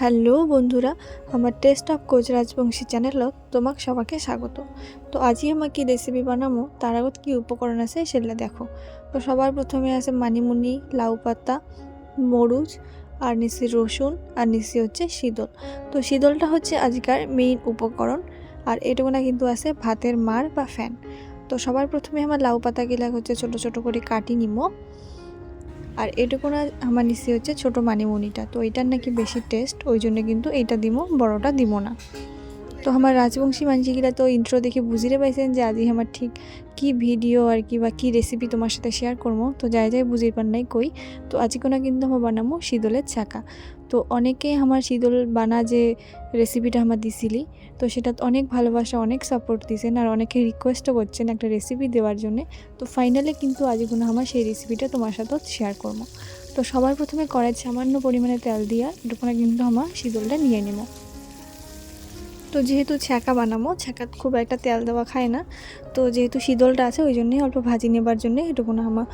Hello বন্ধুরা, আমার taste of Koch Rajbanshi channel তোমাক সবাইকে স্বাগত। তো আজই আমার কি রেসিপি বানাবো তার আগত কী উপকরণ আছে সেগুলো দেখো। তো সবার প্রথমে আছে মানিমুনি, লাউ পাতা, মরুচ, আর নিচে রসুন, আর নিচে হচ্ছে শীতল। তো শীতলটা হচ্ছে আজকার মেইন উপকরণ, আর এটুকুনা কিন্তু আছে ভাতের মার বা ফ্যান তো সবার প্রথমে আমার লাউ পাতাগুলা হচ্ছে ছোট ছোট করে কাটি নিমো। আর এটুকু না আমার নিচে হচ্ছে ছোটো মানিমুনিটা। তো এটার নাকি বেশি টেস্ট ওই জন্য কিন্তু এইটা দিব বড়টা দিব না। তো আমার রাজবংশী মানসিকিরা তো ইন্ট্রো দেখে বুঝিয়ে পাইছেন যে আজই আমার ঠিক কি ভিডিও আর কি বা কী রেসিপি তোমার সাথে শেয়ার করব। তো যাই যাই বুঝিয়ে পার নাই কই। তো আজকে কোনো কিন্তু আমার বানাবো শীতলের ছাকা তো অনেকে আমার শীতল বানা যে রেসিপিটা আমার দিছিলি, তো সেটা অনেক ভালোবাসা, অনেক সাপোর্ট দিয়েছেন আর অনেকে রিকোয়েস্টও করছেন একটা রেসিপি দেওয়ার জন্যে। তো ফাইনালি কিন্তু আজগুলো আমার সেই রেসিপিটা তোমার সাথেও শেয়ার করব। তো সবার প্রথমে কড়াই সামান্য পরিমাণে তেল দিয়া এটুকুনা কিন্তু আমার শীতলটা নিয়ে নেব। তো যেহেতু ছ্যাঁকা বানাবো, ছ্যাঁকা খুব একটা তেল দেওয়া খায় না। তো যেহেতু শীতলটা আছে, ওই জন্যই অল্প ভাজি নেবার জন্যে এটুকুনা আমার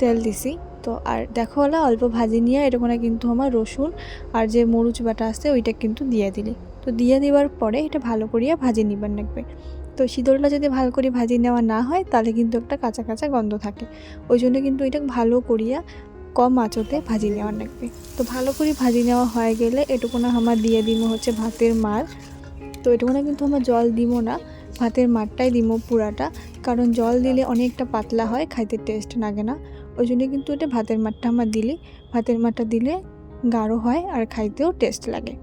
তেল দিছি। তো আর দেখো হলো অল্প ভাজি নিয়ে এরকম কিন্তু আমার রসুন আর যে মরুচ বাটা আছে, ওইটা কিন্তু দিয়ে দিলি। তো দিয়ে দেওয়ার পরে এটা ভালো করিয়া ভাজি নিবার লাগবে। তো শীতলটা যদি ভালো করে ভাজি নেওয়া না হয়, তাহলে কিন্তু একটা কাঁচা কাঁচা গন্ধ থাকে। ওই জন্য কিন্তু এটা ভালো করিয়া কম আঁচতে ভাজি নেওয়ার লাগবে। তো ভালো করে ভাজি নেওয়া হয়ে গেলে এটুকুনা আমার দিয়ে দিব হচ্ছে ভাতের মার তো এটুকুনা কিন্তু আমরা জল দিব না, ভাতের মারটাই দিব পুরাটা, কারণ জল দিলে অনেকটা পাতলা হয়, খাইতে টেস্ট লাগে না। ওই জন্য কিন্তু এটা ভাতের মাঠটা আমরা দিলি, ভাতের মাঠটা দিলে গাঢ় হয় আর খাইতেও টেস্ট লাগে।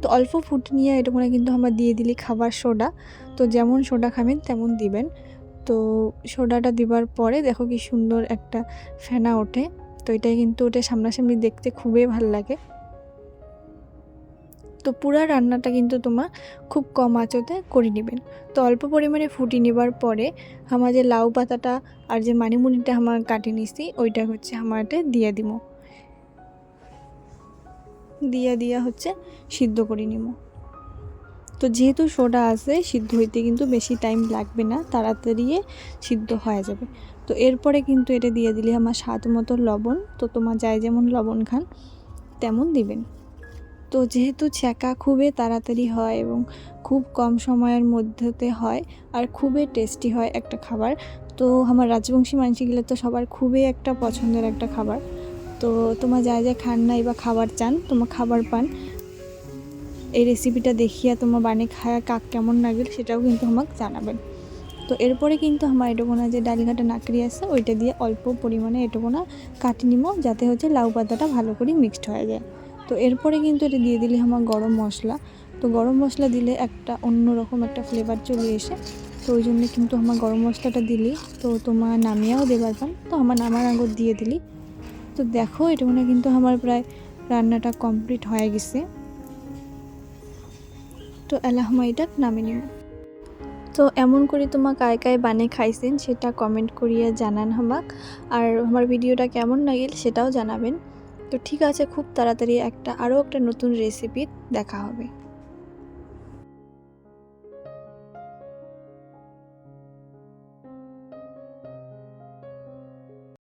তো অল্প ফুট নিয়ে এটুকুনে কিন্তু আমরা দিয়ে দিলি খাবার সোডা, তো যেমন সোডা খাবেন তেমন দিবেন। তো সোডাটা দিবার পরে দেখো কি সুন্দর একটা ফেনা ওঠে, তো এটাই কিন্তু ওটা সামনাসামনি দেখতে খুবই ভালো লাগে। তো পুরা রান্নাটা কিন্তু তোমার খুব কম আঁচতে করে নেবেন। তো অল্প পরিমাণে ফুটি নেবার পরে আমার যে লাউ পাতাটা আর যে মানিমুনিটা আমার কাটি নিছি, ওইটা হচ্ছে আমারটা দিয়ে দিব। দিয়া দিয়া হচ্ছে সিদ্ধ করে নিব। তো যেহেতু সোডা আছে, সিদ্ধ হইতে কিন্তু বেশি টাইম লাগবে না, তাড়াতাড়ি সিদ্ধ হয়ে যাবে। তো এরপরে কিন্তু এটা দিয়ে দিলে আমার স্বাদ মতো লবণ, তো তোমার যাই যেমন লবণ খান, তেমন দিবেন। তো যেহেতু ছ্যাঁকা খুবই তাড়াতাড়ি হয় এবং খুব কম সময়ের মধ্যেতে হয় আর খুবই টেস্টি হয় একটা খাবার, তো আমার রাজবংশী মানসিগুলো তো সবার খুবই একটা পছন্দের একটা খাবার। তো তোমার যা যা খান নাই বা খাবার চান, তোমার খাবার পান। এই রেসিপিটা দেখিয়া তোমার বানিয়ে খায়া কাক কেমন লাগবে সেটাও কিন্তু আমাকে জানাবেন। তো এরপরে কিন্তু আমার এটুকুনা যে ডালিঘাটা নাকড়ি আছে, ওইটা দিয়ে অল্প পরিমাণে এটুকুনা কাটি নিব যাতে হচ্ছে লাউ পাতাটা ভালো করে মিক্সড হয়ে যায়। তো এরপরে কিন্তু এটা দিয়ে দিলে আমার গরম মশলা। তো গরম মশলা দিলে একটা অন্যরকম একটা ফ্লেভার চলে এসে, তো ওই জন্য কিন্তু আমার গরম মশলাটা দিলি। তো তোমার নামিয়াও দেবার পান তো আমার নামার আগত দিয়ে দিলি। তো দেখো, এটা মানে কিন্তু আমার প্রায় রান্নাটা কমপ্লিট হয়ে গেছে। তো এলাহমা এটা নামিয়ে নিব তো এমন করে তোমার কায় কায় বানিয়ে খাইছেন, সেটা কমেন্ট করিয়া জানান হামাক আর আমার ভিডিওটা কেমন লাগিল সেটাও জানাবেন। তো ঠিক আছে খুব তাড়াতাড়ি একটা আরও একটা নতুন রেসিপি দেখা হবে।